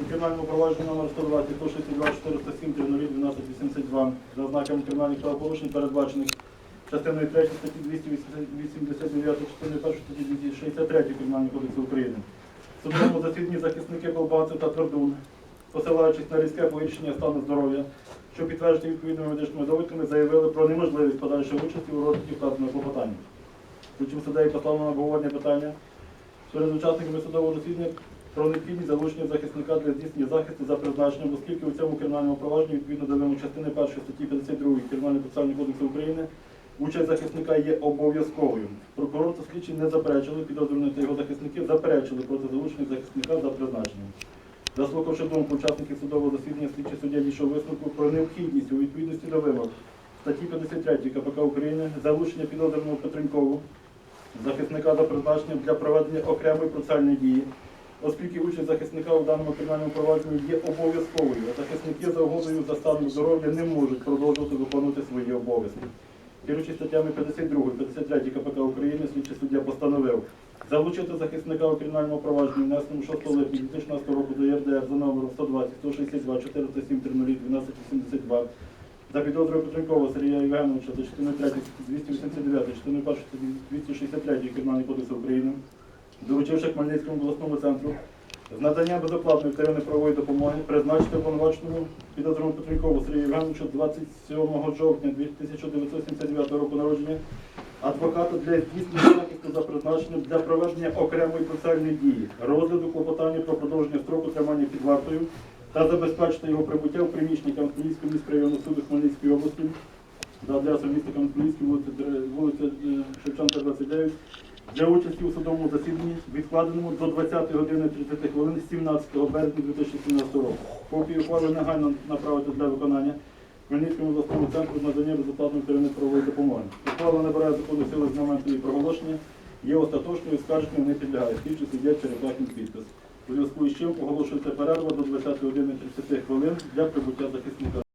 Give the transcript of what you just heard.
у кримінальному провадженні номер 120 162 407 12 82 за ознаками кримінальних правопорушень, передбачених частиною 3 статті 289 частиною 1 статті 263 Кримінального кодексу України. Судовому засіданні захисники Колбанцев та Твердун, посилаючись на різке погіршення стану здоров'я, що підтверджується відповідними медичними довідками, заявили про неможливість подальшої участі у розгляді вказаного клопотання. Причому послано на обговорення питання перед учасниками судового засідання про необхідність залучення захисника для здійснення захисту за призначенням, оскільки у цьому кримінальному провадженні відповідно до вимог частини 1 статті 52 Кримінального процесуального кодексу України участь захисника є обов'язковою. Прокурор та слідчий не заперечили, підозрюваний та його захисники заперечили проти залучення захисника за призначенням. Заслухавши думку учасників судового засідання, слідчий суддя дійшов висновку про необхідність у відповідності до вимог статті 53 КПК України залучення підозрюваного Петренкову захисника за призначенням для проведення окремої процесуальної дії, оскільки участь захисника у даному кримінальному провадженні є обов'язковою, а захисники за угодою за станом здоров'я не можуть продовжувати виконувати свої обов'язки. Керуючи статтями 52 53 КПК України, слідчий суддя постановив залучити захисника у кримінальному провадженні, внесеному 6 липня 2016 року до ЄРДР за номером 120 162 407 12 82 за підозрою Петренкова Сергія Євгеновича за частиною 3 289, частиною 1 263 Кримінального кодексу України, доручивши Хмельницькому обласному центру з надання безоплатної правової допомоги призначити обвинуваченому підозрюваному Петренкову Сергію Євгеновичу 27 жовтня 1979 року народження адвоката для здійснення захисту за призначенням для проведення окремої процесуальної дії, розгляду клопотання про продовження строку тримання під вартою та забезпечити його прибуття в приміщенні Кам'янського міськрайонного суду Хмельницької області за адресою міста Кам'янської вулиця е, Шевченка, 29, для участі у судовому засіданні, відкладеному до 20 години 30 хвилин 17 березня 2017 року. Копію ухвали негайно направити для виконання Хмельницькому обласному центру надання вторинної правової допомоги. Ухвала набирає законну силу з моменту її проголошення, є остаточною, скарженню не підлягає. Слідчий суддя черепахін підпис. У зв'язку із чим оголошується перерва до 20 години 30 хвилин для прибуття захисника.